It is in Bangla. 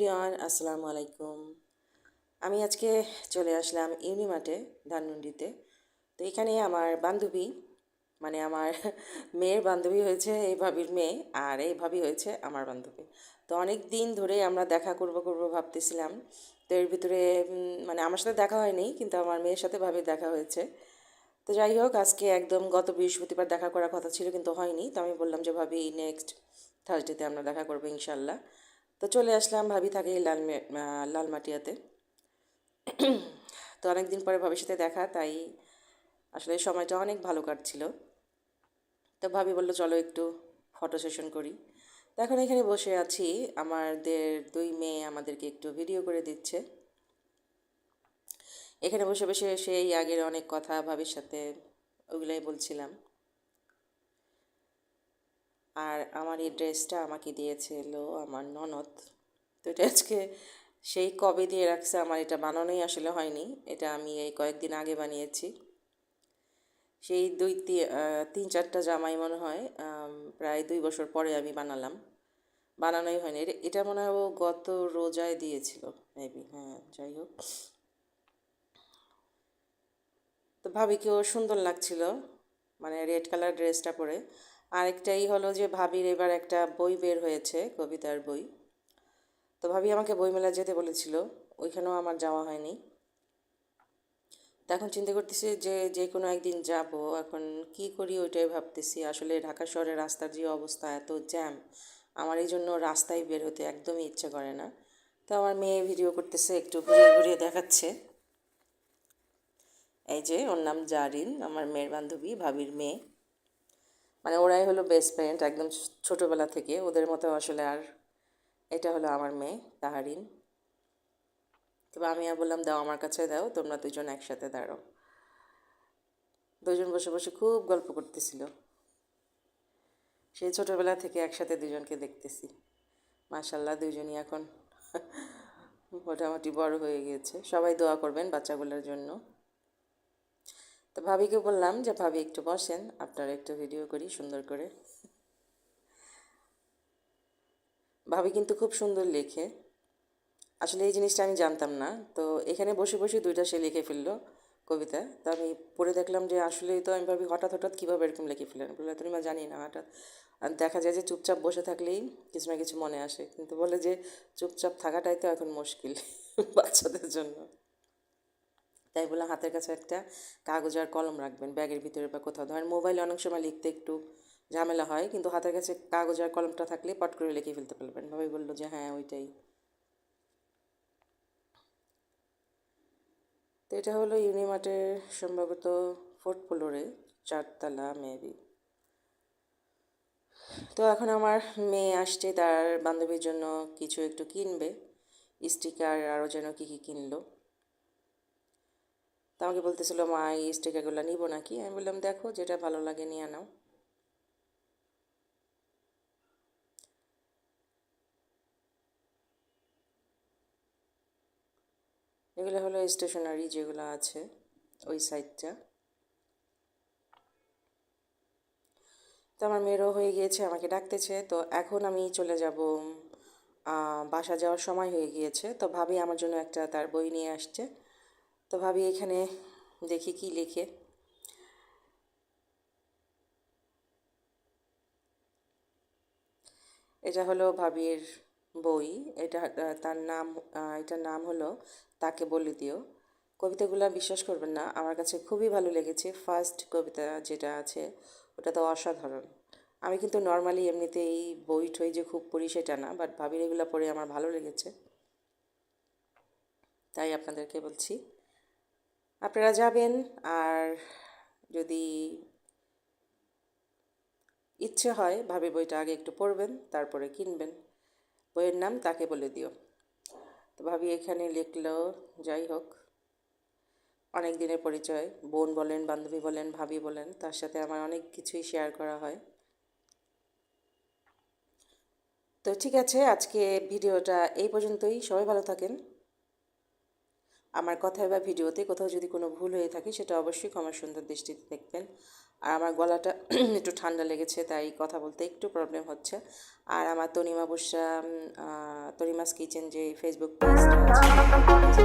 এভরিওয়ান, আসসালামু আলাইকুম। আমি আজকে চলে আসলাম ইউনিমার্টে ধানমন্ডিতে। তো এখানে আমার বান্ধবী মানে আমার মেয়ের বান্ধবী হয়েছে, এই ভাবির মেয়ে, আর এই ভাবি হয়েছে আমার বান্ধবী। তো অনেক দিন ধরে আমরা দেখা করব করব ভাবতেছিলাম। তো এর ভিতরে মানে আমার সাথে দেখা হয়নি, কিন্তু আমার মেয়ের সাথে ভাবির দেখা হয়েছে। তো যাই হোক, আজকে একদম গত বৃহস্পতিবার দেখা করার কথা ছিল, কিন্তু হয়নি। তো আমি বললাম যে, ভাবি নেক্সট থার্সডেতে আমরা দেখা করব ইনশাল্লাহ। তো চলে আসলাম ভাবি থাকে লাল লালমাটিয়াতে। তো অনেক দিন পরে ভাবির সাথে দেখা, তাই আসলে সময়টা অনেক ভালো কাটছিল। তো ভাবি বলল, চলো একটু ফটো সেশন করি। তো এখন এখানে বসে আছি। আমাদের দুই মেয়ে আমাদেরকে একটু ভিডিও করে দিচ্ছে। এখানে বসে বসে সেই আগের অনেক কথা ভাবির সাথে ওগুলাই বলছিলাম। আর আমার এই ড্রেসটা আমাকে দিয়েছিল আমার ননদ। তো এটা আজকে সেই কবে দিয়ে রাখছে আমার এটা বানানোই আসলে হয়নি। এটা আমি এই কয়েকদিন আগে বানিয়েছি। সেই দুই তিন চারটা জামাই মনে হয় প্রায় দুই বছর পরে আমি বানালাম। বানানোই হয়নি। এটা- মনে হয় ও গত রোজায় দিয়েছিল মেবি হ্যাঁ যাই হোক। তো ভাবি ভাবিকেও সুন্দর লাগছিল মানে রেড কালার ড্রেসটা পরে। আরেকটাই হলো যে ভাবির এবার একটা বই বের হয়েছে, কবিতার বই। তো ভাবি আমাকে বইমেলা যেতে বলেছিল, ওইখানেও আমার যাওয়া হয়নি। তো এখন চিন্তা করতেছি যে যে কোনো একদিন যাব, এখন কি করি ওইটাই ভাবতেছি। আসলে ঢাকা শহরের রাস্তার যে অবস্থা, এত জ্যাম, আমার এই জন্য রাস্তায় বের হতে একদমই ইচ্ছে করে না। তো আমার মেয়ে ভিডিও করতেছে, একটু ঘুরিয়ে ঘুরিয়ে দেখাচ্ছে। এই যে ওর নাম জারিন, আমার মেয়ের বান্ধবী, ভাবির মেয়ে। মানে ওরাই হলো বেস্ট ফ্রেন্ড একদম ছোটোবেলা থেকে। ওদের মতো আসলে আর এটা হলো আমার মেয়ে, তাহারিন। তবে আমি আর বললাম, দাও আমার কাছে দাও, তোমরা দুজন একসাথে দাঁড়ো দুজন বসে বসে খুব গল্প করতেছিল। সেই ছোটোবেলা থেকে একসাথে দুজনকে দেখতেছি। মাশাল্লাহ দুজনই এখন মোটামুটি বড় হয়ে গিয়েছে। সবাই দোয়া করবেন বাচ্চাগুলোর জন্য। তো ভাবিকে বললাম যে, ভাবি, একটু বসেন, আপনারা একটু ভিডিও করি সুন্দর করে। ভাবি কিন্তু খুব সুন্দর লেখে। আসলে এই জিনিসটা আমি জানতাম না। তো এখানে বসে বসে দুইটা সে লিখে ফেলল কবিতা। তো আমি পড়ে দেখলাম যে আসলেই তো আমি ভাবি হঠাৎ হঠাৎ কীভাবে এরকম লিখে ফেলেন বলে তুমি মা জানি না, হঠাৎ। আর দেখা যায় যে, চুপচাপ বসে থাকলেই কিছু না কিছু মনে আসে। কিন্তু বলে যে, চুপচাপ থাকাটাই তো এখন মুশকিল বাচ্চাদের জন্য। তাই বলে হাতের কাছে একটা কাগজ আর কলম রাখবেন, ব্যাগের ভিতরে বা কোথাও। ধরেন মোবাইলে অনেক সময় লিখতে একটু ঝামেলা হয়, কিন্তু হাতের কাছে কাগজ আর কলমটা থাকলে পট করে লিখে ফেলতে পারবেন। ভাবি বলল যে হ্যাঁ ওইটাই। তো এটা হলো ইউনিমার্টের সম্ভবত ফোর্থ ফ্লোরে চারতলা মেবি তো এখন আমার মেয়ে আসছে, তার বান্ধবীর জন্য কিছু একটু কিনবে। স্টিকার আরও যেন কী কী কিনলো। তা আমাকে বলতেছিল, মা, এই স্টিকারগুলো নিবো নাকি? আমি বললাম, দেখো, যেটা ভালো লাগে নিয়ে নাও। এগুলো হলো স্টেশনারি যেগুলো আছে, ওই সাইডটা তো আমার মেয়েরও হয়ে গিয়েছে, আমাকে ডাকতেছে। তো এখন আমি চলে যাব বাসা যাওয়ার সময় হয়ে গিয়েছে। তো ভাবি আমার জন্য একটা তার বই নিয়ে আসছে। তো ভাবি এখানে দেখি কি লেখে। এটা হলো ভাবির বই। এটা, তার নাম এটার নাম হলো তাকে বলে দিও। কবিতাগুলো বিশ্বাস করবেন না, আমার কাছে খুবই ভালো লেগেছে। ফার্স্ট কবিতা যেটা আছে, ওটা তো অসাধারণ। আমি কিন্তু নর্মালি এমনিতেই বই ঠই যে খুব পড়ি সেটা না বাট ভাবির এগুলো পড়ে আমার ভালো লেগেছে। তাই আপনাদেরকে বলছি। আপনারা যাবেন আর যদি ইচ্ছে হয় ভাবি বইটা আগে একটু পড়বেন, তারপরে কিনবেন। বইয়ের নাম তাকে বলে দিও। তো ভাবি এখানে লিখলো, যাই হোক, অনেক দিনের পরিচয়, বোন বলেন, বান্ধবী বলেন, ভাবি বলেন, তার সাথে আমার অনেক কিছুই শেয়ার করা হয়। তো ঠিক আছে, আজকে ভিডিওটা এই পর্যন্তই। সবাই ভালো থাকেন। আমার কথায় বা ভিডিওতে কোথাও যদি কোনো ভুল হয়ে থাকে, সেটা অবশ্যই ক্ষমা সুন্দর দৃষ্টিতে দেখবেন। আর আমার গলাটা একটু ঠান্ডা লেগেছে, তাই কথা বলতে একটু প্রবলেম হচ্ছে। আর আমার তনিমা বসা তনিমাস কিচেন যে ফেসবুক পেজটা আছে।